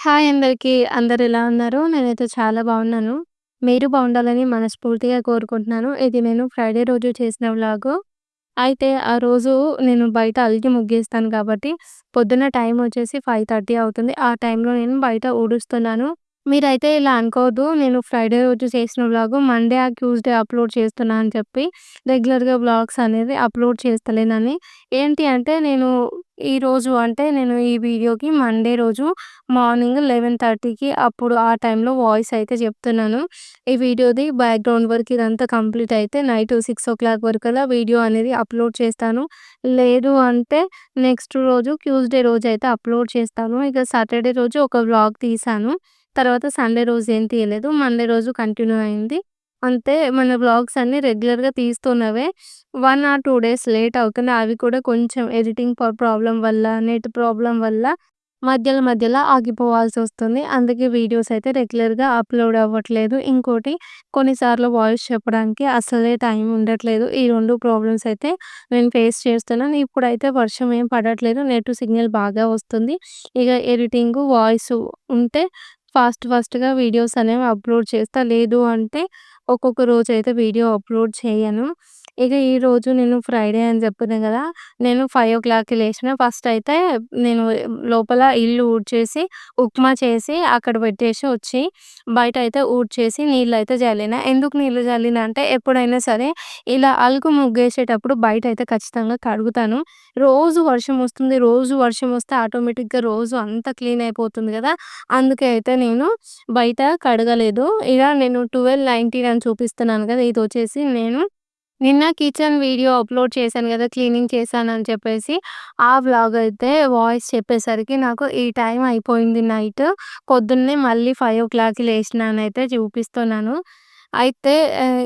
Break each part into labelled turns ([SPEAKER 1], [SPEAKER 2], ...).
[SPEAKER 1] Hi అందరికీ. అందరు ఎలా ఉన్నారు? నేనైతే చాలా బాగున్నాను. మీరు బాగుండాలని మనస్ఫూర్తిగా కోరుకుంటున్నాను. ఇది నేను ఫ్రైడే రోజు చేసిన వ్లాగు. అయితే ఆ రోజు నేను బయట అలికి ముగ్గేస్తాను కాబట్టి పొద్దున్న టైం వచ్చేసి 5:30 అవుతుంది. ఆ టైంలో నేను బయట ఊడుస్తున్నాను. మీరైతే ఇలా అనుకోవద్దు. నేను ఫ్రైడే రోజు చేసిన వ్లాగు మండే ఆ ట్యూస్‌డే అప్‌లోడ్ చేస్తున్నా అని చెప్పి రెగ్యులర్‌గా వ్లాగ్స్ అనేది అప్‌లోడ్ చేస్తలేనని. ఏంటి అంటే నేను ఈరోజు అంటే నేను ఈ వీడియోకి మండే రోజు మార్నింగ్ 11:30కి అప్పుడు ఆ టైంలో వాయిస్ అయితే చెప్తున్నాను. ఈ వీడియోది బ్యాక్‌గ్రౌండ్ వర్క్ ఇదంతా కంప్లీట్ అయితే నైట్ సిక్స్ ఓ క్లాక్ వరకు అలా వీడియో అనేది అప్‌లోడ్ చేస్తాను. లేదు అంటే నెక్స్ట్ రోజు ట్యూస్‌డే అయితే అప్‌లోడ్ చేస్తాను. ఇక సాటర్డే రోజు ఒక వ్లాగ్ తీశాను. తర్వాత సండే రోజు ఏం తీయలేదు. మండే రోజు కంటిన్యూ అయింది. అంతే మన బ్లాగ్స్ అన్నీ రెగ్యులర్‌గా తీస్తున్నవే one or two days late అవుతుంది. అవి కూడా కొంచెం ఎడిటింగ్ ప్రాబ్లం వల్ల, నెట్ ప్రాబ్లం వల్ల మధ్యలో మధ్యలో ఆగిపోవాల్సి వస్తుంది అందుకే వీడియోస్ అయితే రెగ్యులర్‌గా అప్‌లోడ్ అవ్వట్లేదు. ఇంకోటి కొన్నిసార్లు వాయిస్ చెప్పడానికి అసలే టైం ఉండట్లేదు. ఈ రెండు ప్రాబ్లమ్స్ అయితే నేను ఫేస్ చేస్తున్నాను. ఇప్పుడైతే వర్షం ఏం పడట్లేదు. నెట్ సిగ్నల్ బాగా వస్తుంది. ఇక ఎడిటింగ్ వాయిస్ ఉంటే ఫాస్ట్ ఫాస్ట్‌గా వీడియోస్ అనేవి అప్‌లోడ్ చేస్తా. లేదు అంటే ఒక్కొక్క రోజు అయితే వీడియో అప్‌లోడ్ చేయను. ఇక ఈరోజు నేను ఫ్రైడే అని చెప్పిన కదా! నేను 5:00కి లేచిన. ఫస్ట్ అయితే నేను లోపల ఇల్లు ఊడ్చేసి, ఉప్మా చేసి అక్కడ పెట్టేసి వచ్చి బయట అయితే ఊడ్చేసి నీళ్ళు అయితే జల్లిన. ఎందుకు నీళ్ళు జల్లిన అంటే ఎప్పుడైనా సరే ఇలా అలుకు ముగ్గేసేటప్పుడు బయట అయితే ఖచ్చితంగా కడుగుతాను. రోజు వర్షం వస్తుంది. రోజు వర్షం వస్తే ఆటోమేటిక్‌గా రోజు అంతా క్లీన్ అయిపోతుంది కదా! అందుకే అయితే నేను బయట కడగలేదు. ఇక నేను 12:19 అని చూపిస్తున్నాను కదా! ఇది వచ్చేసి నేను నిన్న కిచెన్ వీడియో అప్‌లోడ్ చేశాను కదా! క్లీనింగ్ చేశానని చెప్పేసి ఆ వ్లాగ్ అయితే వాయిస్ చెప్పేసరికి నాకు ఈ టైం అయిపోయింది నైట్. పొద్దున్నే మళ్ళీ ఫైవ్ ఓ క్లాక్ లేచినానైతే చూపిస్తున్నాను. అయితే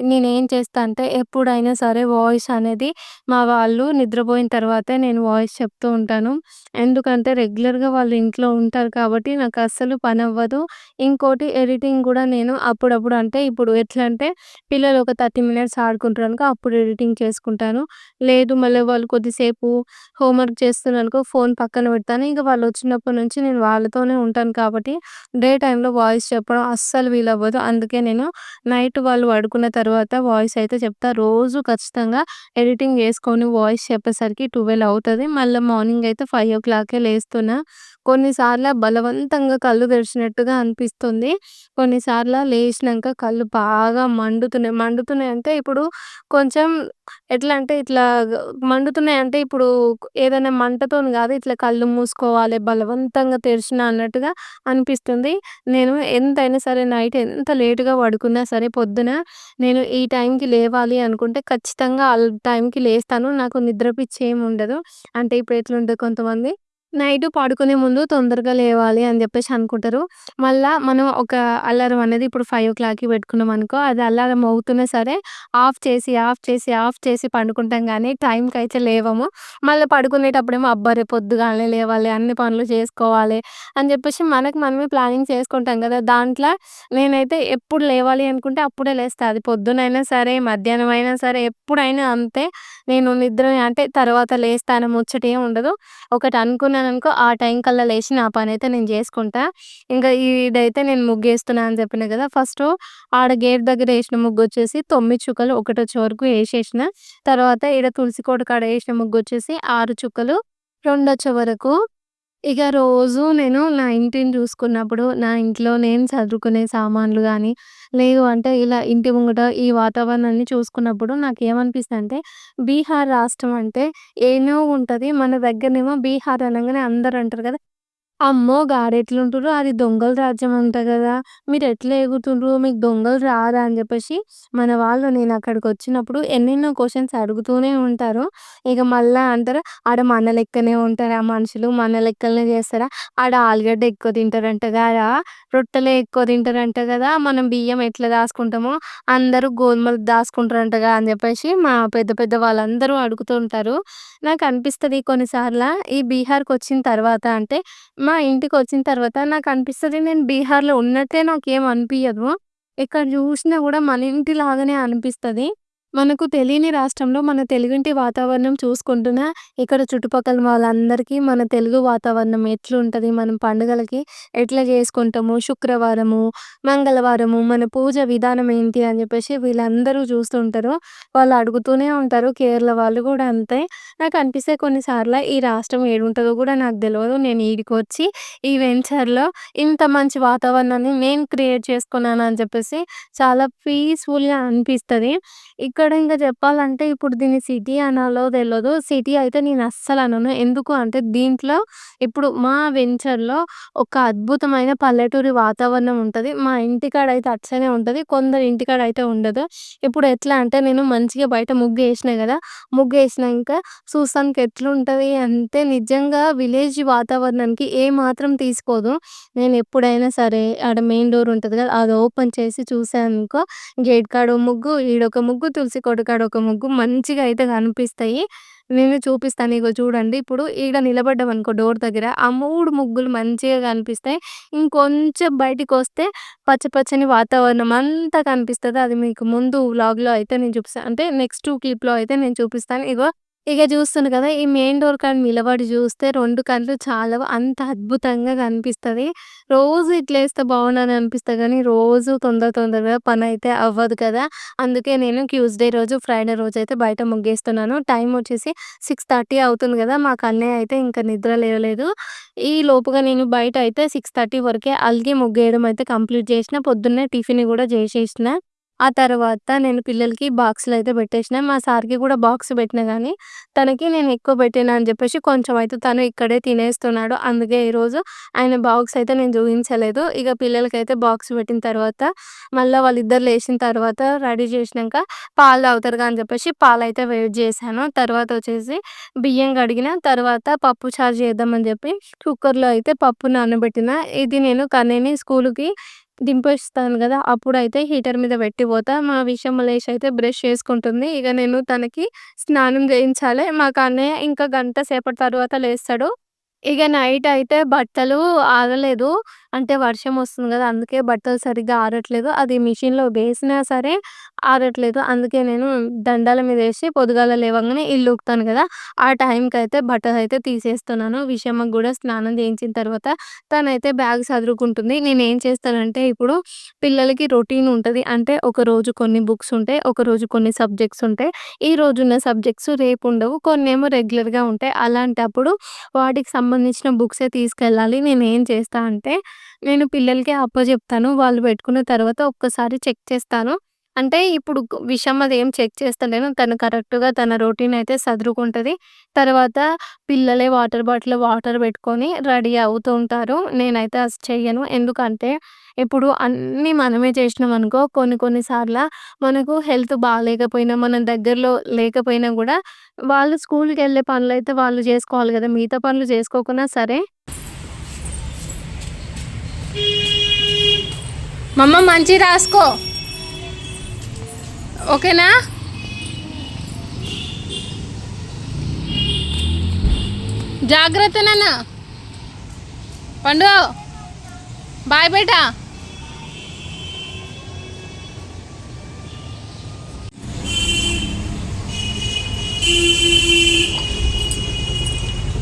[SPEAKER 1] నేనేం చేస్తా అంటే ఎప్పుడైనా సరే వాయిస్ అనేది మా వాళ్ళు నిద్రపోయిన తర్వాతే నేను వాయిస్ చెప్తూ ఉంటాను. ఎందుకంటే రెగ్యులర్‌గా వాళ్ళు ఇంట్లో ఉంటారు కాబట్టి నాకు అస్సలు పని అవ్వదు ఇంకోటి ఎడిటింగ్ కూడా నేను అప్పుడప్పుడు అంటే ఇప్పుడు ఎట్లా అంటే పిల్లలు ఒక 30 మినిట్స్ ఆడుకుంటారనుకో అప్పుడు ఎడిటింగ్ చేసుకుంటాను. లేదు మళ్ళీ వాళ్ళు కొద్దిసేపు హోంవర్క్ చేస్తున్నారనుకో ఫోన్ పక్కన పెడతాను. ఇంక వాళ్ళు వచ్చినప్పటి నుంచి నేను వాళ్ళతోనే ఉంటాను కాబట్టి డే టైంలో వాయిస్ చెప్పడం అస్సలు వీలవ్వదు. అందుకే నేను నైట్ వాళ్ళు పడుకున్న తర్వాత వాయిస్ అయితే చెప్తా. రోజు ఖచ్చితంగా ఎడిటింగ్ చేసుకొని వాయిస్ చెప్పేసరికి ట్వెల్వ్ అవుతుంది మళ్ళీ మార్నింగ్ అయితే 5:00కే లేస్తున్నా. కొన్నిసార్లు బలవంతంగా కళ్ళు తెరిచినట్టుగా అనిపిస్తుంది. కొన్నిసార్లు లేచినాక కళ్ళు బాగా మండుతున్నాయి. మండుతున్నాయి అంటే ఇప్పుడు కొంచెం ఎట్లా అంటే ఇట్లా మండుతున్నాయి అంటే ఇప్పుడు ఏదైనా మంటతో కాదు. ఇట్లా కళ్ళు మూసుకోవాలి బలవంతంగా తెరిచిన అన్నట్టుగా అనిపిస్తుంది. నేను ఎంతైనా సరే నైట్ ఎంత లేటుగా పడుకున్నా సరే పొద్దున నేను ఈ టైంకి లేవాలి అనుకుంటే ఖచ్చితంగా ఆ టైంకి లేస్తాను. నాకు నిద్ర పిచ్చి ఏమి ఉండదు. అంటే ఇప్పుడు ఎట్లుంటుంది కొంతమంది నైట్ పడుకునే ముందు తొందరగా లేవాలి అని చెప్పేసి అనుకుంటారు. మళ్ళా మనం ఒక అలారం అనేది ఇప్పుడు 5:00కి పెట్టుకున్నాం అనుకో అది అలారం అవుతున్నా సరే ఆఫ్ చేసి, ఆఫ్ చేసి, ఆఫ్ చేసి పండుకుంటాం కానీ టైంకి అయితే లేవము. మళ్ళీ పడుకునేటప్పుడేమో అబ్బా! పొద్దుగానే పొద్దుగాలనే లేవాలి. అన్ని పనులు చేసుకోవాలి అని చెప్పేసి మనకు మనమే ప్లానింగ్ చేసుకుంటాం కదా! దాంట్లో నేనైతే ఎప్పుడు లేవాలి అనుకుంటే అప్పుడే లేస్తా. అది పొద్దునైనా సరే, మధ్యాహ్నం అయినా సరే ఎప్పుడైనా అంతే. నేను నిద్ర అంటే తర్వాత లేస్తాను ముచ్చటే ఉండదు. ఒకటి అనుకున్నాననుకో ఆ టైం కల్లా లేచి నా అయితే నేను చేసుకుంటా. ఇంకా ఈడైతే నేను ముగ్గేస్తున్నా అని చెప్పిన కదా! ఫస్ట్ ఆడ గేట్ దగ్గర వేసిన ముగ్గు వచ్చేసి తొమ్మిది చుక్కలు ఒకటో వరకు వేసేసిన తర్వాత ఈడ తులసి కోట కాడ వేసిన ముగ్గు వచ్చేసి ఆరు చుక్కలు రెండొచ్చే వరకు ఇక రోజు నేను నా ఇంటిని చూసుకున్నప్పుడు, నా ఇంట్లో నేను చదువుకునే సామాన్లు గానీ, లేదు అంటే ఇలా ఇంటి ముంగట ఈ వాతావరణాన్ని చూసుకున్నప్పుడు నాకేమనిపిస్తదంటే బీహార్ రాష్ట్రం అంటే ఏనో ఉంటది. మన దగ్గరనేమో బీహార్ అనంగానే అందరూ అంటారు కదా! అమ్మో! గాడెట్లుంటుర్రు అది దొంగల రాజ్యం అంట కదా మీరు ఎట్లా ఎగుతుండ్రు మీకు దొంగలు రారా? అని చెప్పేసి మన వాళ్ళు నేను అక్కడికి వచ్చినప్పుడు ఎన్నెన్నో క్వశ్చన్స్ అడుగుతూనే ఉంటారు. ఇక మళ్ళీ అంటారు, ఆడ మన లెక్కనే ఉంటారా మనుషులు? మన లెక్కలనే చేస్తారా? ఆడ ఆలుగడ్డ ఎక్కువ తింటారంట కదా రొట్టెలే ఎక్కువ తింటారంట కదా మనం బియ్యం ఎట్లా దాసుకుంటామో అందరూ గోధుమలు దాసుకుంటారంటగా అని చెప్పేసి మా పెద్ద పెద్ద వాళ్ళందరూ అడుగుతూ ఉంటారు. అనిపిస్తుంది కొన్నిసార్లు ఈ బీహార్కి వచ్చిన తర్వాత అంటే మా ఇంటికి వచ్చిన తర్వాత నాకు అనిపిస్తుంది నేను బీహార్‌లో ఉన్నట్టే నాకేం అనిపించదు ఎక్కడ చూసినా కూడా మన ఇంటి లాగానే అనిపిస్తుంది. మనకు తెలియని రాష్ట్రంలో మన తెలుగింటి వాతావరణం చూసుకుంటున్నా, ఇక్కడ చుట్టుపక్కల వాళ్ళందరికీ మన తెలుగు వాతావరణం ఎట్లుంటుంది మనం పండుగలకి ఎట్లా చేసుకుంటాము, శుక్రవారము, మంగళవారము, మన పూజ విధానం ఏంటి అని చెప్పేసి వీళ్ళందరూ చూస్తుంటారు. వాళ్ళు అడుగుతూనే ఉంటారు. కేరళ వాళ్ళు కూడా అంతే. నాకు అనిపిస్తే కొన్నిసార్లు ఈ రాష్ట్రం ఏడుంటుందో కూడా నాకు తెలియదు నేను ఈడికొచ్చి ఈ వెంచర్‌లో ఇంత మంచి వాతావరణాన్ని నేను క్రియేట్ చేసుకున్నాను అని చెప్పేసి చాలా పీస్‌ఫుల్‌గా అనిపిస్తుంది ఇక్కడ ఇంక చెప్పాలంటే ఇప్పుడు దీన్ని సిటీ అనాలో తెలియదు సిటీ అయితే నేను అస్సలు అనను. ఎందుకు అంటే దీంట్లో ఇప్పుడు మా వెంచర్‌లో ఒక అద్భుతమైన పల్లెటూరి వాతావరణం ఉంటుంది మా ఇంటికాడ అయితే అట్లనే ఉంటది. కొందరు ఇంటికాడ అయితే ఉండదు. ఇప్పుడు ఎట్లా అంటే నేను మంచిగా బయట ముగ్గు వేసినాను కదా ముగ్గు వేసినాక చూస్తానికి ఎట్లుంటుంది అంటే నిజంగా విలేజ్ వాతావరణానికి ఏ మాత్రం తీసుకోదు నేను ఎప్పుడైనా సరే ఆడ మెయిన్ డోర్ ఉంటుంది కదా! అది ఓపెన్ చేసి చూసాననుకో గేట్ కాడ ముగ్గు, ఈడొక ముగ్గు, తులసి కోట కొడుకాడ ఒక ముగ్గు మంచిగా అయితే కనిపిస్తాయి. నేను చూపిస్తాను. ఇగో చూడండి. ఇప్పుడు ఈడ నిలబడ్డామనుకో డోర్ దగ్గర ఆ మూడు ముగ్గులు మంచిగా కనిపిస్తాయి. ఇంకొంచెం బయటికొస్తే పచ్చ పచ్చని వాతావరణం అంతా కనిపిస్తుంది అది మీకు ముందు వ్లాగ్‌లో అయితే నేను చూపిస్తాను. అంటే నెక్స్ట్ క్లిప్‌లో అయితే నేను చూపిస్తాను. ఇగో ఇక చూస్తున్నారు కదా! ఈ మెయిన్ డోర్ కాడ నిలబడి చూస్తే రెండు కళ్ళు చాలా అంత అద్భుతంగా కనిపిస్తుంది రోజు ఇట్లేస్తే బాగుండని అనిపిస్తుంది కానీ రోజు తొందర తొందరగా పని అయితే అవ్వదు కదా! అందుకే నేను ట్యూస్‌డే రోజు, ఫ్రైడే రోజు అయితే బయట ముగ్గేస్తున్నాను. టైం వచ్చేసి 6:30 అవుతుంది కదా! మా కన్నయ్య అయితే ఇంకా నిద్ర లేవలేదు. ఈ లోపుగా నేను బయట అయితే 6:30 వరకే అలికి ముగ్గేయడం అయితే కంప్లీట్ చేసిన. పొద్దున్నే టిఫిన్ కూడా చేసేసిన. ఆ తర్వాత నేను పిల్లలకి బాక్స్‌లో అయితే పెట్టేసిన. మా సార్‌కి కూడా బాక్స్ పెట్టినా గానీ, తనకి నేను ఎక్కువ పెట్టినా అని చెప్పేసి కొంచెం అయితే తను ఇక్కడే తినేస్తున్నాడు. అందుకే ఈరోజు ఆయన బాక్స్ అయితే నేను చూయించలేదు. ఇక పిల్లలకైతే బాక్స్ పెట్టిన తర్వాత మళ్ళా వాళ్ళిద్దరు లేచిన తర్వాత రెడీ చేసినాక పాలు తాగుతారుగా అని చెప్పేసి పాలైతే వేడి చేశాను. తర్వాత వచ్చేసి బియ్యం కడిగిన. తర్వాత పప్పు చారు చేద్దామని చెప్పి కుక్కర్‌లో అయితే పప్పు నానబెట్టిన. ఇది నేను కన్నయ్యని స్కూలుకి దింపేస్తాను కదా అప్పుడైతే హీటర్ మీద పెట్టి పోతా. మా విషయం అయితే బ్రష్ చేసుకుంటుంది. ఇక నేను తనకి స్నానం చేయించాలి. మాకు అన్నయ్య ఇంకా గంట సేపటి తర్వాత లేస్తాడు. ఇక నైట్ అయితే బట్టలు ఆరలేదు. అంటే వర్షం వస్తుంది కదా అందుకే బట్టలు సరిగ్గా ఆరట్లేదు. అది మిషన్‌లో వేసినా సరే ఆరట్లేదు. అందుకే నేను దండాల మీద వేసి పొద్దుగాల లేవగానే ఇల్లు ఊకుతాను కదా ఆ టైంకి అయితే బట్టలు అయితే తీసేస్తున్నాను. విషయమ్మకు కూడా స్నానం చేయించిన తర్వాత తనైతే బ్యాగ్ నేను ఏం చేస్తానంటే ఇప్పుడు పిల్లలకి రొటీన్ ఉంటుంది అంటే ఒకరోజు కొన్ని బుక్స్ ఉంటాయి. ఒకరోజు కొన్ని సబ్జెక్ట్స్ ఉంటాయి. ఈ రోజున్న సబ్జెక్ట్స్ రేపు ఉండవు. కొన్ని ఏమో రెగ్యులర్‌గా ఉంటాయి. అలాంటప్పుడు వాటికి సంబంధించిన బుక్సే తీసుకెళ్ళాలి. నేను ఏం చేస్తా అంటే నేను పిల్లలకి అప్పజెప్తాను. వాళ్ళు పెట్టుకున్న తర్వాత ఒక్కసారి చెక్ చేస్తాను. అంటే ఇప్పుడు విషయం అది ఏం చెక్ చేస్తలేను. తను కరెక్ట్‌గా తన రొటీన్ అయితే సదురుకుంటది. తర్వాత పిల్లలే వాటర్ బాటిల్‌లో వాటర్ పెట్టుకొని రెడీ అవుతూ ఉంటారు. నేనైతే అది చెయ్యను. ఎందుకంటే ఇప్పుడు అన్నీ మనమే చేసినామనుకో కొన్ని కొన్ని సార్ల మనకు హెల్త్ బాగాలేకపోయినా మన దగ్గరలో లేకపోయినా కూడా వాళ్ళు స్కూలుకెళ్ళే పనులైతే వాళ్ళు చేసుకోవాలి కదా మిగతా పనులు చేసుకోకున్నా సరే మమ్మ మంచిగా రాసుకో. ఓకేనా? జాగ్రత్త నాన్న. పండు. బాయ్ బేటా.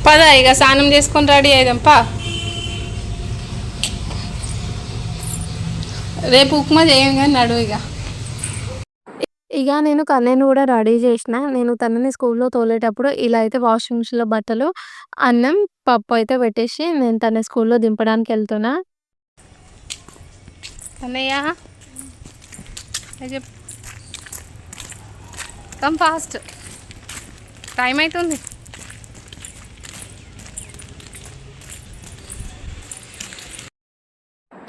[SPEAKER 1] పద ఇక స్నానం చేసుకొని రెడీ అయిదాం పా రేపు ఉప్మా చేయం కానీ నడు ఇక ఇక నేను కన్నయ్యని కూడా రెడీ చేసిన. నేను తనని స్కూల్‌లో తోలేటప్పుడు ఇలా అయితే వాషింగ్ మిషన్‌లో బట్టలు, అన్నం, పప్పు అయితే పెట్టేసి నేను తనని స్కూల్‌లో. కన్నయ్య చెప్పు కమ్ ఫాస్ట్ టైం అవుతుంది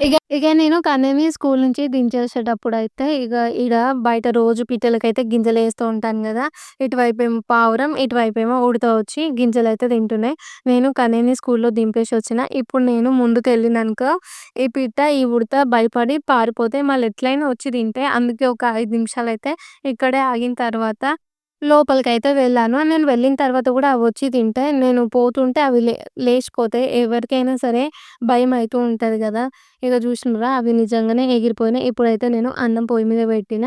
[SPEAKER 1] ఇగ ఇక నేను కన్నయ్యని స్కూల్ నుంచి దించేసేటప్పుడు అయితే ఇక ఇక బయట రోజు పిట్టలకైతే గింజలు వేస్తూ ఉంటాను కదా ఇటువైపు ఏమో పావురం, ఇటువైపు ఏమో ఉడత వచ్చి గింజలు అయితే తింటున్నాయి. నేను కన్నయ్యని స్కూల్‌లో దింపేసి వచ్చిన ఇప్పుడు నేను ముందుకెళ్ళినంక ఈ పిట్ట, ఈ ఉడత భయపడి పారిపోతే మళ్ళీ ఎట్లైనా వచ్చి తింటాయి. అందుకే ఒక ఐదు నిమిషాలు అయితే ఇక్కడే ఆగిన తర్వాత లోపలికైతే వెళ్ళాను. నేను వెళ్ళిన తర్వాత కూడా అవి వచ్చి తింటే నేను పోతుంటే అవి లే లేచిపోతాయి. ఎవరికైనా సరే భయం అవుతూ ఉంటుంది కదా ఇక చూసినారా అవి నిజంగానే ఎగిరిపోయినాయి. ఇప్పుడైతే నేను అన్నం పొయ్యి మీద పెట్టిన.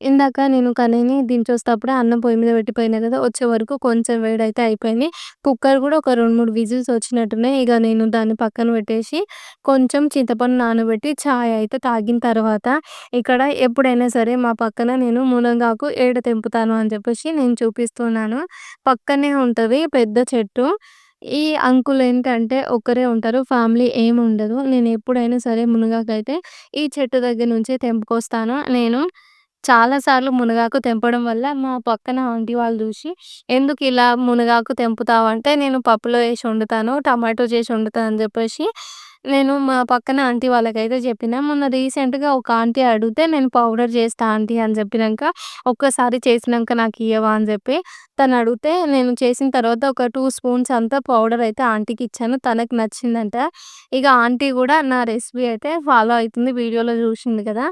[SPEAKER 1] ఇందాక నేను కర్రీని దించొస్తప్పుడే అన్నం పొయ్యి మీద పెట్టిపోయినా కదా వచ్చే వరకు కొంచెం వేడైతే అయిపోయింది. కుక్కర్ కూడా ఒక 2, 3 విజిల్స్ వచ్చినట్టున్నాయి. ఇక నేను దాన్ని పక్కన పెట్టేసి, కొంచెం చింతపండు నానబెట్టి చాయ్ అయితే తాగిన తర్వాత, ఇక్కడ ఎప్పుడైనా సరే మా పక్కన నేను మునగాకు ఏడ తెంపుతాను అని చెప్పేసి నేను చూపిస్తున్నాను. పక్కనే ఉంటుంది పెద్ద చెట్టు. ఈ అంకుల్ ఏంటంటే ఒక్కరే ఉంటారు. ఫ్యామిలీ ఏముండదు. నేను ఎప్పుడైనా సరే మునగాకు అయితే ఈ చెట్టు దగ్గర నుంచే తెంపుకొస్తాను. నేను చాలా సార్లు మునగాకు తెంపడం వల్ల మా పక్కన ఆంటీ వాళ్ళు చూసి ఎందుకు ఇలా మునగాకు తెంపుతావంటే" నేను పప్పులో వేసి వండుతాను. టమాటో చేసి వండుతాను అని చెప్పేసి నేను మా పక్కన ఆంటీ వాళ్ళకైతే చెప్పిన. మొన్న రీసెంట్‌గా ఒక ఆంటీ అడిగితే నేను పౌడర్ చేస్తా ఆంటీ అని చెప్పినాక "ఒక్కసారి చేసినాక నాకు ఇవ్వవా అని చెప్పి తను అడిగితే నేను చేసిన తర్వాత ఒక టూ స్పూన్స్ అంతా పౌడర్ అయితే ఆంటీకి ఇచ్చాను తనకి నచ్చిందంట. ఇక ఆంటీ కూడా నా రెసిపీ అయితే ఫాలో అవుతుంది వీడియోలో చూసింది కదా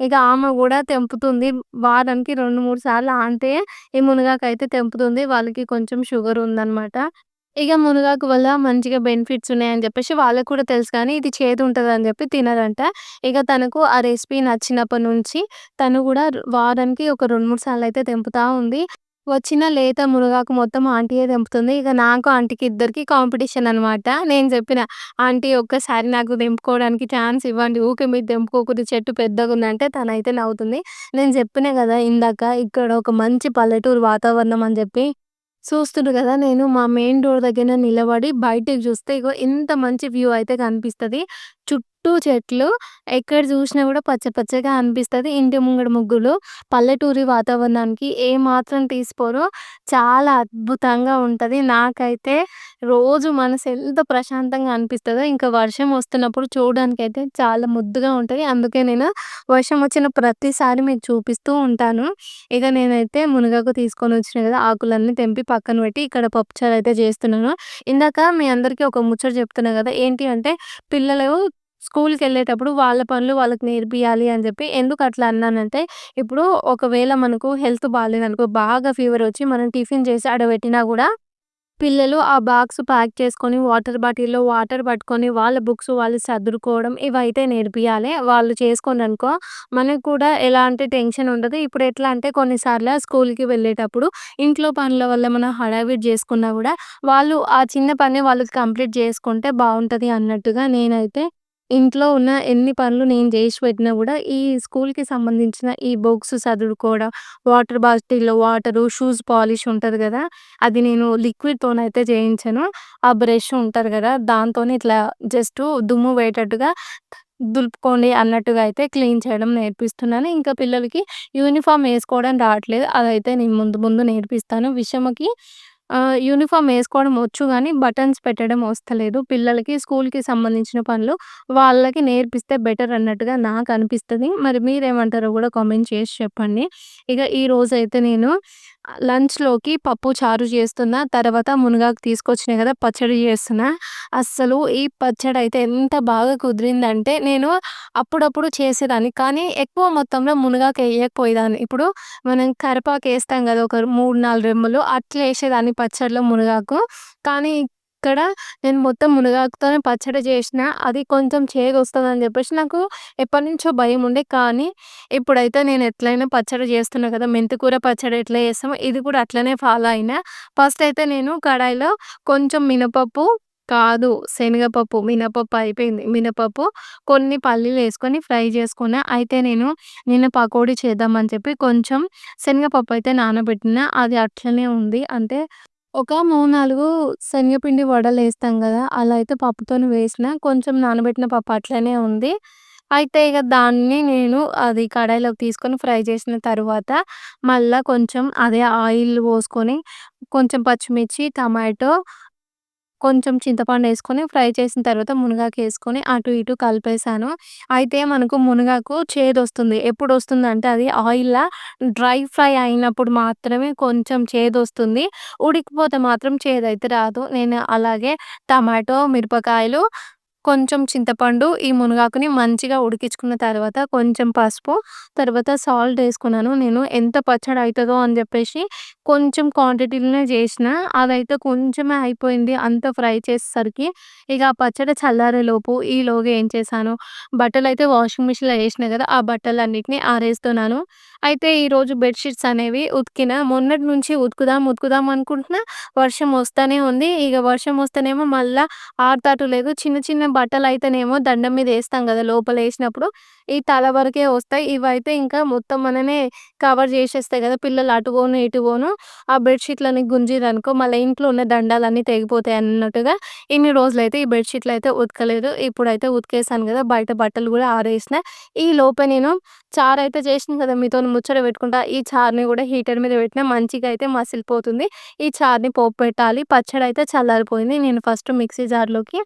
[SPEAKER 1] ఇక ఆమె గూడా తెంపుతుంది. వారానికి 2, 3 సార్లు అంటే ఈ మునగాకైతే తెంపుతుంది. వాళ్ళకి కొంచెం షుగర్ ఉందనమాట. ఇక మునగాకు వల్ల మంచిగా బెనిఫిట్స్ ఉన్నాయని చెప్పేసి వాళ్ళకి కూడా తెలుసు కానీ, ఇది చేదుంటదని చెప్పి తినదంట. ఇక తనకు ఆ రెసిపీ నచ్చినప్పటి నుంచి తను కూడా వారానికి ఒక 2, 3 సార్లయితే తెంపుతా ఉంది. వచ్చిన లేత మునగాకు మొత్తం ఆంటీయే తెంపుతుంది. ఇక నాకు, ఆంటీకి ఇద్దరికీ కాంపిటీషన్ అనమాట. నేను చెప్పిన "ఆంటీ ఒక్కసారి నాకు తెంపుకోవడానికి ఛాన్స్ ఇవ్వండి. ఊకే మీరు తెంపుకోకుర్రి చెట్టు పెద్దగుందంటే" తనైతే నవ్వుతుంది. నేను చెప్పిన కదా ఇందాక ఇక్కడ ఒక మంచి పల్లెటూరు వాతావరణం అని చెప్పి చూస్తుండ్రు కదా నేను మా మెయిన్ డోర్ దగ్గర నిలబడి బయటకు చూస్తే ఇగో ఇంత మంచి వ్యూ అయితే కనిపిస్తది. చుట్టూ చుట్టూ చెట్లు. ఎక్కడ చూసినా కూడా పచ్చ పచ్చగా అనిపిస్తుంది ఇంటి ముంగడ ముగ్గులు. పల్లెటూరి వాతావరణానికి ఏ మాత్రం తీసిపోరు. చాలా అద్భుతంగా ఉంటుంది నాకైతే రోజు మనసు ఎంత ప్రశాంతంగా అనిపిస్తుందో ఇంకా వర్షం వస్తున్నప్పుడు చూడడానికైతే చాలా ముద్దుగా ఉంటుంది అందుకే నేను వర్షం వచ్చిన ప్రతిసారి మీకు చూపిస్తూ ఉంటాను. ఇక నేనైతే మునగాకు తీసుకొనొచ్చిన కదా ఆకులన్నీ తెంపి పక్కన పెట్టి ఇక్కడ పప్పుచారు అయితే చేస్తున్నాను ఇందాక మీ అందరికీ ఒక ముచ్చట చెప్తున్నా కదా ఏంటి అంటే పిల్లలు స్కూల్కి వెళ్ళేటప్పుడు వాళ్ళ పనులు వాళ్ళకి నేర్పియాలి అని చెప్పి ఎందుకు అట్లా అన్నానంటే, ఇప్పుడు ఒకవేళ మనకు హెల్త్ బాగాలేదనుకో బాగా ఫీవర్ వచ్చి మనం టిఫిన్ చేసి ఆడబెట్టినా కూడా పిల్లలు ఆ బాక్స్ ప్యాక్ చేసుకొని, వాటర్ బాటిల్‌లో వాటర్ పట్టుకొని, వాళ్ళ బుక్స్ వాళ్ళు సర్దుకోవడం ఇవైతే నేర్పియాలి వాళ్ళు చేసుకొనరనుకో, మనకు కూడా ఎలాంటి టెన్షన్ ఉండదు. ఇప్పుడు ఎట్లా అంటే కొన్నిసార్లు స్కూల్‌కి వెళ్ళేటప్పుడు ఇంట్లో పనుల వల్ల మనం హడావిడి చేసుకున్నా కూడా వాళ్ళు ఆ చిన్న పని వాళ్ళు కంప్లీట్ చేసుకుంటే బాగుంటుంది అన్నట్టుగా నేనైతే ఇంట్లో ఉన్న ఎన్ని పనులు నేను చేసి పెట్టినా కూడా ఈ స్కూల్‌కి సంబంధించిన ఈ బుక్స్ చదువుకోవడం వాటర్ బాటిల్‌లో వాటరు, షూస్ పాలిష్ ఉంటది కదా అది నేను లిక్విడ్‌తోనైతే చేయించాను ఆ బ్రష్ ఉంటది కదా దాంతోనే ఇట్లా జస్ట్ దుమ్ము పోయేటట్టుగా దులుపుకోండి అన్నట్టుగా అయితే క్లీన్ చేయడం నేర్పిస్తున్నాను. ఇంకా పిల్లలకి యూనిఫార్మ్ వేసుకోవడం రావట్లేదు. అదైతే నేను ముందు ముందు నేర్పిస్తాను. విషమకి యూనిఫామ్ వేసుకోవడం వచ్చు కానీ బటన్స్ పెట్టడం వస్తలేదు. పిల్లలకి స్కూల్‌కి సంబంధించిన పనులు వాళ్ళకి నేర్పిస్తే బెటర్ అన్నట్టుగా నాకు అనిపిస్తుంది మరి మీరేమంటారో కూడా కామెంట్ చేసి చెప్పండి. ఇక ఈరోజు అయితే నేను లంచ్‌లోకి పప్పు చారు చేస్తున్నా తర్వాత మునగాకు తీసుకొచ్చినాయి కదా పచ్చడి చేస్తున్నా అస్సలు ఈ పచ్చడి అయితే ఎంత బాగా కుదిరిందంటే, నేను అప్పుడప్పుడు చేసేదాన్ని. కానీ ఎక్కువ మొత్తంలో మునగాకు వేయకపోయేదాన్ని ఇప్పుడు మనం కరిపాకేస్తాం కదా ఒక 3, 4 రెమ్మలు అట్లా వేసేదాన్ని పచ్చడిలో మునగాకు. కానీ ఇక్కడ నేను మొత్తం మునగాకుతోనే పచ్చడి చేసిన అది కొంచెం చేయగొస్తుంది అని చెప్పేసి నాకు ఎప్పటినుంచో ఉండే కానీ ఇప్పుడైతే నేను ఎట్లయినా పచ్చడి చేస్తున్నా కదా మెంతికూర పచ్చడి ఎట్లా చేస్తామో ఇది కూడా అట్లనే ఫాలో అయినా. ఫస్ట్ అయితే నేను కడాయిలో కొంచెం మినపప్పు కాదు శనగపప్పు, మినపప్పు అయిపోయింది. మినపప్పు, కొన్ని పల్లీలు వేసుకొని ఫ్రై చేసుకున్నా. అయితే నేను నిన్న పకోడీ చేద్దామని చెప్పి కొంచెం శనగపప్పు అయితే నానబెట్టిన అది అట్లనే ఉంది. అంటే ఒక 3, 4 శనగపిండి వడలేస్తాం కదా అలా అయితే పప్పుతోని వేసిన కొంచెం నానబెట్టిన పప్పు అట్లనే ఉంది. అయితే ఇక దాన్ని నేను అది కడాయిలోకి తీసుకొని ఫ్రై చేసిన తర్వాత మళ్ళా కొంచెం అదే ఆయిల్ పోసుకొని, కొంచెం పచ్చిమిర్చి, టమాటో, కొంచెం చింతపండు వేసుకొని ఫ్రై చేసిన తర్వాత మునగాకేసుకొని అటు ఇటు కలిపేసాను. అయితే మనకు మునగాకు చేదొస్తుంది. అంటే అది ఆయిల్‌లా డ్రై ఫ్రై అయినప్పుడు మాత్రమే కొంచెం చేదొస్తుంది. ఉడికిపోతే మాత్రం చేదైతే రాదు. నేను అలాగే టమాటో, మిరపకాయలు, కొంచెం చింతపండు, ఈ మునగాకుని మంచిగా ఉడికించుకున్న తర్వాత కొంచెం పసుపు, తర్వాత సాల్ట్ వేసుకున్నాను నేను ఎంత పచ్చడి అవుతుందో అని చెప్పేసి కొంచెం క్వాంటిటీలోనే చేసిన అదైతే కొంచెమే అయిపోయింది. అంత ఫ్రై చేసేసరికి ఇక ఆ పచ్చడి చల్లారేలోపు ఈలోగా ఏం చేశాను, బట్టలు అయితే వాషింగ్ మిషన్‌లో ఏసినా కదా ఆ బట్టలన్నిటిని ఆరేస్తున్నాను. అయితే ఈరోజు బెడ్ షీట్స్ అనేవి ఉతికిన. మొన్నటి నుంచి ఉతుకుదాం, ఉతుకుదాం అనుకుంటున్నా వర్షం వస్తూనే ఉంది. ఇక వర్షం వస్తేనేమో మళ్ళీ ఆరుతాటు లేదు. చిన్న చిన్న బట్టలు అయితేనేమో దండం మీద వేస్తాం కదా లోపల వేసినప్పుడు ఈ తల వరకే వస్తాయి. ఇవైతే ఇంకా మొత్తం మననే కవర్ చేసేస్తాయి కదా పిల్లలు అటు పోను, ఇటు పోను ఆ బెడ్ షీట్‌లని అనుకో మళ్ళీ ఇంట్లో ఉన్న దండాలన్నీ తెగిపోతాయి అన్నట్టుగా ఇన్ని రోజులైతే ఈ బెడ్షీట్లు అయితే ఉతకలేదు. ఇప్పుడైతే ఉతికేసాను కదా బయట బట్టలు కూడా ఆరేసిన. లోప నేను చారైతే చేసినా కదా! మీతో ముచ్చట పెట్టుకుంటా ఈ చారుని కూడా హీటర్ మీద పెట్టినా మంచిగా అయితే మసిలిపోతుంది. ఈ చారుని పోపు పెట్టాలి. పచ్చడి అయితే చల్లారిపోయింది. నేను ఫస్ట్ మిక్సీ జార్‌లోకి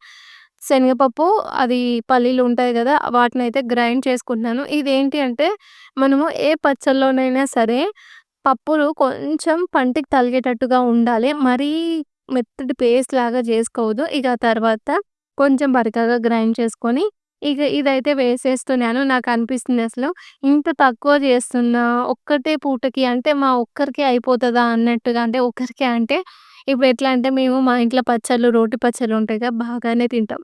[SPEAKER 1] శనగపప్పు, అది పల్లీలు ఉంటాయి కదా వాటిని అయితే గ్రైండ్ చేసుకుంటున్నాను. ఇదేంటి అంటే మనము ఏ పచ్చళ్ళలోనైనా సరే పప్పులు కొంచెం పంటికి తగిలేటట్టుగా ఉండాలి. మరీ మెత్తటి పేస్ట్ లాగా చేసుకోవద్దు ఇక తర్వాత కొంచెం బరకగా గ్రైండ్ చేసుకొని ఇక ఇదైతే వేసేస్తున్నాను. నాకు అనిపిస్తుంది అసలు ఇంత తక్కువ చేస్తున్నా ఒక్కటే పూటకి అంటే మా ఒక్కరికే అయిపోతుందా అన్నట్టుగా అంటే ఒక్కరికే అంటే ఇప్పుడు ఎట్లా అంటే మేము మా ఇంట్లో పచ్చళ్ళు, రోటి పచ్చళ్ళు ఉంటాయి కదా! బాగానే తింటాం.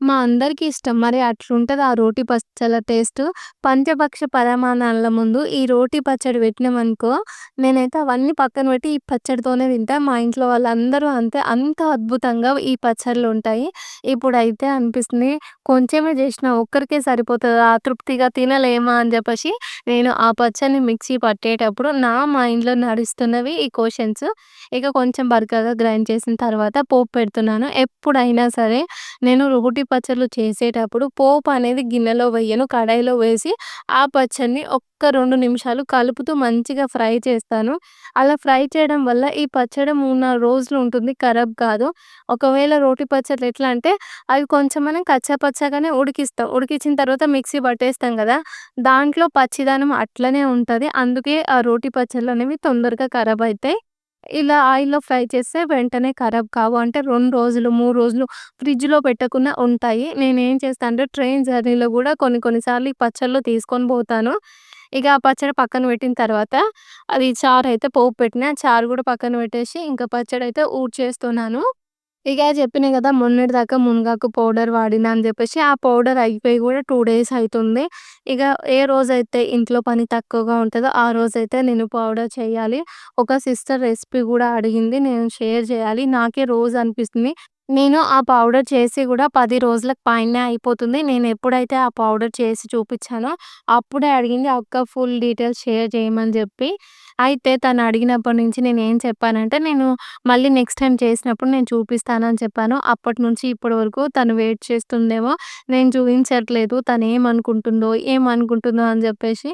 [SPEAKER 1] మా అందరికీ ఇష్టం. మరి అట్లుంటది ఆ రోటి పచ్చళ్ళ టేస్ట్ పంచపక్ష పరమాణాల ముందు ఈ రోటి పచ్చడి పెట్టినామనుకో నేనైతే అవన్నీ పక్కన పెట్టి ఈ పచ్చడితోనే తింటా. మా ఇంట్లో వాళ్ళందరూ అంతే. అంత అద్భుతంగా ఈ పచ్చళ్ళు ఉంటాయి ఇప్పుడైతే అనిపిస్తుంది కొంచెమే చేసినా ఒక్కరికే సరిపోతుందా తృప్తిగా తినలేమా? అని చెప్పేసి నేను ఆ పచ్చడిని మిక్సీ పట్టేటప్పుడు నా మైండ్‌లో నడుస్తున్నవి ఈ క్వశ్చన్స్ ఇక కొంచెం బరకగా గ్రైండ్ చేసిన తర్వాత పోపు పెడుతున్నాను. ఎప్పుడైనా సరే నేను రోటి పచ్చళ్ళు చేసేటప్పుడు పోపు అనేది గిన్నెలో వెయ్యను. కడాయిలో వేసి ఆ పచ్చడిని ఒక్క రెండు నిమిషాలు కలుపుతూ మంచిగా ఫ్రై చేస్తాను. అలా ఫ్రై చేయడం వల్ల ఈ పచ్చడి 3, 4 రోజులు ఉంటుంది. ఖరాబ్ కాదు. ఒకవేళ రోటి పచ్చళ్ళు ఎట్లా అంటే అవి కొంచెం మనం కచ్చా పచ్చాగానే ఉడికిస్తాం. ఉడికించిన తర్వాత మిక్సీ పట్టేస్తాం కదా దాంట్లో పచ్చిదనం అట్లనే ఉంటుంది అందుకే ఆ రోటి పచ్చళ్ళు అనేవి తొందరగా ఖరాబ్ అవుతాయి ఇలా ఆయిల్‌లో ఫ్రై చేస్తే వెంటనే ఖరాబ్ కావు. అంటే 2 రోజులు, 3 రోజులు ఫ్రిడ్జ్‌లో పెట్టకుండా ఉంటాయి. నేనేం చేస్తా అంటే ట్రైన్ జర్నీలో గూడా కొన్ని కొన్ని సార్లు ఈ పచ్చళ్ళు తీసుకొని పోతాను. ఇక ఆ పచ్చడి పక్కన పెట్టిన తర్వాత అది చారైతే పోపు పెట్టిన చారు కూడా పక్కన పెట్టేసి ఇంకా పచ్చడైతే ఊడ్చేస్తున్నాను. ఇక చెప్పిన కదా మొన్నటి దాకా మునగాకు పౌడర్ వాడినా అని చెప్పేసి ఆ పౌడర్ అయిపోయి కూడా టూ డేస్ అవుతుంది ఇక ఏ రోజైతే ఇంట్లో పని తక్కువగా ఉంటుందో ఆ రోజైతే నేను పౌడర్ చేయాలి. ఒక సిస్టర్ రెసిపీ కూడా అడిగింది. నేను షేర్ చేయాలి. నాకే రోజు అనిపిస్తుంది. నేను ఆ పౌడర్ చేసి కూడా పది రోజులకు పైనే అయిపోతుంది. నేను ఎప్పుడైతే ఆ పౌడర్ చేసి చూపిచ్చానో అప్పుడే అడిగింది అక్క ఫుల్ డీటెయిల్స్ షేర్ చేయమని జెప్పి. అయితే తను అడిగినప్పటి నుంచి నేనేం చెప్పానంటే నేను మళ్ళీ నెక్స్ట్ టైమ్ చేసినప్పుడు నేను చూపిస్తానని చెప్పాను. అప్పటి నుంచి ఇప్పటి వరకు తను వెయిట్ చేస్తుందేమో నేను చూయించట్లేదు. తనేమనుకుంటుందో, ఏమనుకుంటుందో అని జెప్పేసి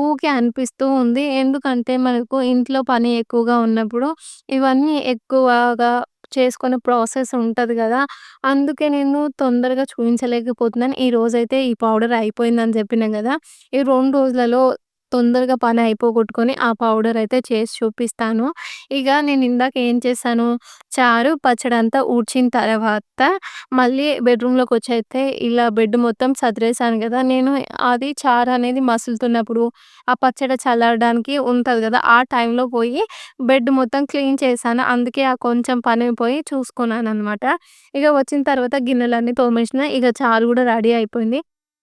[SPEAKER 1] ఊకే అనిపిస్తూ ఉంది. ఎందుకంటే మనకు ఇంట్లో పని ఎక్కువగా ఉన్నప్పుడు ఇవన్నీ ఎక్కువగా చేసుకునే ప్రాసెస్ ఉంటుంది కదా! అందుకే నేను తొందరగా చూపించలేకపోతున్నాను ఈ రోజైతే ఈ పౌడర్ అయిపోయిందని చెప్పిన కదా! ఈ రెండు రోజులలో తొందరగా పని అయిపోగొట్టుకొని ఆ పౌడర్ అయితే చేసి చూపిస్తాను. ఇక నేను ఇందాక ఏం చేశాను, చారు, పచ్చడి అంతా ఊడ్చిన తర్వాత మళ్ళీ బెడ్రూమ్లోకి వచ్చి అయితే ఇలా బెడ్ మొత్తం సదిరేసాను కదా నేను అది చారు అనేది మసులుతున్నప్పుడు ఆ పచ్చడి చల్లడానికి ఉంటుంది కదా ఆ టైంలో పోయి బెడ్ మొత్తం క్లీన్ చేశాను. అందుకే ఆ కొంచెం పని పోయి చూసుకున్నాను అనమాట ఇక వచ్చిన తర్వాత గిన్నెలన్నీ తోమేసిన. ఇక చారు కూడా రెడీ అయిపోయింది.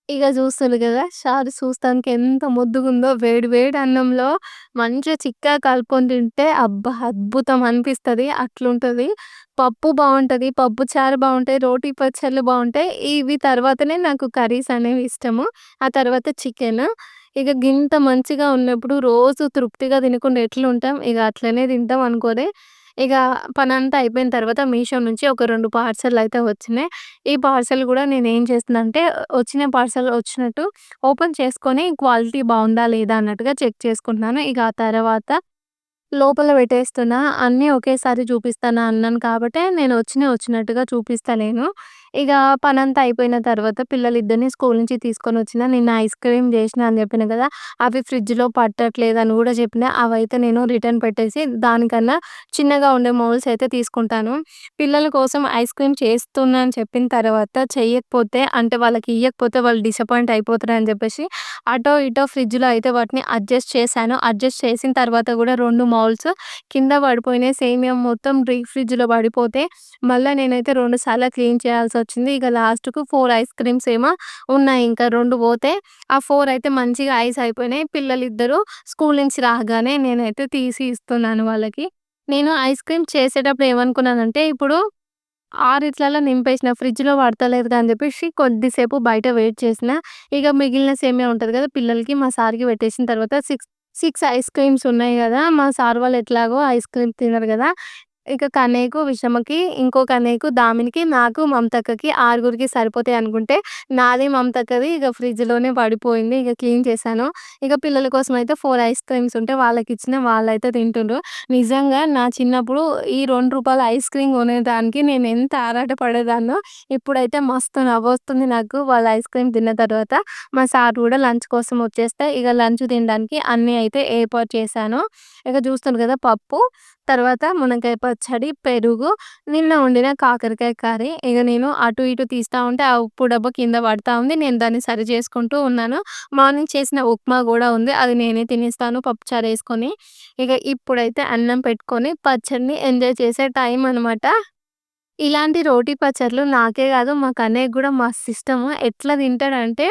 [SPEAKER 1] ఇక చూస్తుర్రు కదా చారు చూస్తానికి ఎంత ముద్దుగుందో వేడి వేడి అన్నంలో మంచిగా చిక్కగా కలుపుకొని తింటే అబ్బా! అద్భుతం అనిపిస్తుంది అట్లుంటుంది పప్పు బాగుంటుంది పప్పు చారు బాగుంటాయి రోటి పచ్చళ్ళు బాగుంటాయి ఇవి తర్వాతనే నాకు కర్రీస్ అనేవి ఇష్టము. ఆ తర్వాత చికెన్ ఇక గింత మంచిగా ఉన్నప్పుడు రోజు తృప్తిగా తినకుండా ఎట్లుంటాం? ఇక అట్లనే తింటాం అనుకోరి. ఇక పనంతా అయిపోయిన తర్వాత మీషో నుంచి ఒక రెండు పార్సెల్ అయితే వచ్చినాయి. ఈ పార్సెల్ నేను ఏం చేస్తున్నా అంటే వచ్చిన పార్సెల్ వచ్చినట్టు ఓపెన్ చేసుకొని క్వాలిటీ బాగుందా లేదా? అన్నట్టుగా చెక్ చేసుకుంటున్నాను. ఇక ఆ తర్వాత లోపల పెట్టేస్తున్నా. అన్నీ ఒకేసారి చూపిస్తాను అన్నాను కాబట్టి నేను వచ్చినయి వచ్చినట్టుగా చూపిస్తలేను. ఇక పనంతా అయిపోయిన తర్వాత పిల్లలిద్దరిని స్కూల్ నుంచి తీసుకొని వచ్చిన నిన్న ఐస్ క్రీమ్ చేసిన అని చెప్పిన కదా అవి ఫ్రిడ్జ్లో పట్టట్లేదు అని కూడా చెప్పిన అవైతే నేను రిటర్న్ పెట్టేసి దానికన్నా చిన్నగా ఉండే మౌల్స్ అయితే తీసుకుంటాను. పిల్లల కోసం ఐస్ క్రీమ్ చేస్తున్నా అని చెప్పిన తర్వాత చెయ్యకపోతే అంటే వాళ్ళకి ఇవ్వకపోతే వాళ్ళు డిసప్పాయింట్ అయిపోతారు అని చెప్పేసి అటో ఇటో ఫ్రిడ్జ్లో అయితే వాటిని అడ్జస్ట్ చేశాను. అడ్జస్ట్ చేసిన తర్వాత కూడా రెండు మౌల్స్ కింద పడిపోయినాయి. సేమియా మొత్తం ఫ్రిడ్జ్లో పడిపోతే మళ్ళీ నేనైతే రెండు సార్లు క్లీన్ చేయాల్సి వచ్చింది. ఇక లాస్ట్కు ఫోర్ ఐస్ క్రీమ్స్ ఏమో ఉన్నాయి. ఇంకా రెండు పోతే ఆ ఫోర్ అయితే మంచిగా ఐస్ అయిపోయినాయి. పిల్లలు ఇద్దరు స్కూల్ నుంచి రాగానే నేనైతే తీసి ఇస్తున్నాను వాళ్ళకి. నేను ఐస్ క్రీమ్ చేసేటప్పుడు ఏమనుకున్నానంటే ఇప్పుడు ఆరిట్లలో నింపేసిన ఫ్రిడ్జ్లో పడతలేదు అని చెప్పేసి కొద్దిసేపు బయట వెయిట్ చేసిన. ఇక మిగిలిన సేమియా ఉంటుంది కదా పిల్లలకి మా సార్కి పెట్టేసిన తర్వాత సిక్స్ సిక్స్ ఐస్ క్రీమ్స్ ఉన్నాయి కదా. మా సార్ వాళ్ళు ఎట్లాగో ఐస్ క్రీమ్ తినరు కదా. ఇక కన్నయ్యకు, విషమకి, ఇంకో కన్నయ్యకు, దామినికి, నాకు, మమతక్కకి ఆరుగురికి సరిపోతాయి అనుకుంటే నాది, మమతక్కది ఇక ఫ్రిడ్జ్‌లోనే పడిపోయింది. ఇక క్లీన్ చేశాను. ఇక పిల్లల కోసం అయితే ఫోర్ ఐస్ క్రీమ్స్ ఉంటే వాళ్ళకిచ్చిన. వాళ్ళైతే తింటుండ్రు. నిజంగా నా చిన్నప్పుడు ఈ రూ. ఐస్ క్రీమ్ కొనేదానికి నేను ఎంత ఆరాట పడేదాన్నో ఇప్పుడైతే మస్తు నవ్వొస్తుంది నాకు. వాళ్ళ ఐస్ క్రీమ్ తిన్న తర్వాత. మా సార్ కూడా లంచ్ కోసం వచ్చేస్తే ఇక లంచ్ తినడానికి అన్నీ అయితే ఏర్పాటు చేశాను. ఇక చూస్తున్నారు కదా పప్పు, తర్వాత మునక్కాయ పచ్చడి, పెరుగు, నిన్న వండిన కాకరకాయ కర్రీ. ఇక నేను అటు ఇటు తీస్తా ఉంటే ఆ ఉప్పు డబ్బా కింద పడతా ఉంది. నేను దాన్ని సరి చేసుకుంటూ ఉన్నాను. మార్నింగ్ చేసిన ఉప్మా కూడా ఉంది. అది నేనే తినేస్తాను పప్పుచారు వేసుకొని. ఇక ఇప్పుడైతే అన్నం పెట్టుకొని పచ్చడిని ఎంజాయ్ చేసే టైం అనమాట. ఇలాంటి రోటీ పచ్చడ్లు నాకే కాదు మా కన్నయ్యకి కూడా మస్తు ఇష్టము. ఎట్లా తింటాడంటే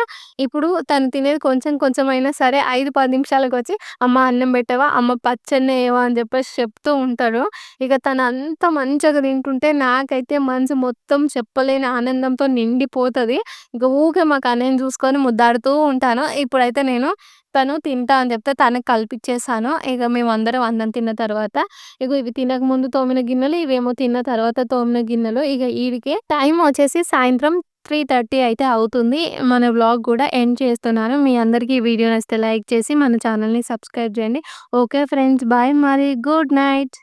[SPEAKER 1] ఇప్పుడు తను తినేది కొంచెం కొంచెం అయినా సరే ఐదు పది నిమిషాలకు వచ్చి అమ్మ అన్నం పెట్టవా? అమ్మ పచ్చడిని ఏవా అని చెప్పేసి చెప్తూ ఉంటాడు. ఇక తను అంత మంచిగా తింటుంటే నాకైతే మనసు మొత్తం చెప్పలేని ఆనందంతో నిండిపోతది. ఇక ఊకే మా కన్నయ్యని చూసుకొని ముద్దాడుతూ ఉంటాను. ఇప్పుడైతే నేను తను తింటా అని చెప్తే తనకు కలిపిచ్చేసాను. ఇక మేమందరం అన్నం తిన్న తర్వాత ఇగో ఇవి తినక ముందు తోమిన గిన్నెలు, ఇవేమో తిన్న తర్వాత తోమిన గిన్నెలు. ఇక వీడికి టైం వచ్చేసి సాయంత్రం 3:30 అయితే అవుతుంది. మన బ్లాగ్ కూడా ఎండ్ చేస్తున్నాను. మీ అందరికీ ఈ వీడియో నచ్చితే లైక్ చేసి మన ఛానల్‌ని సబ్స్క్రైబ్ చేయండి. ఓకే ఫ్రెండ్స్ బాయ్ మరి గుడ్ నైట్.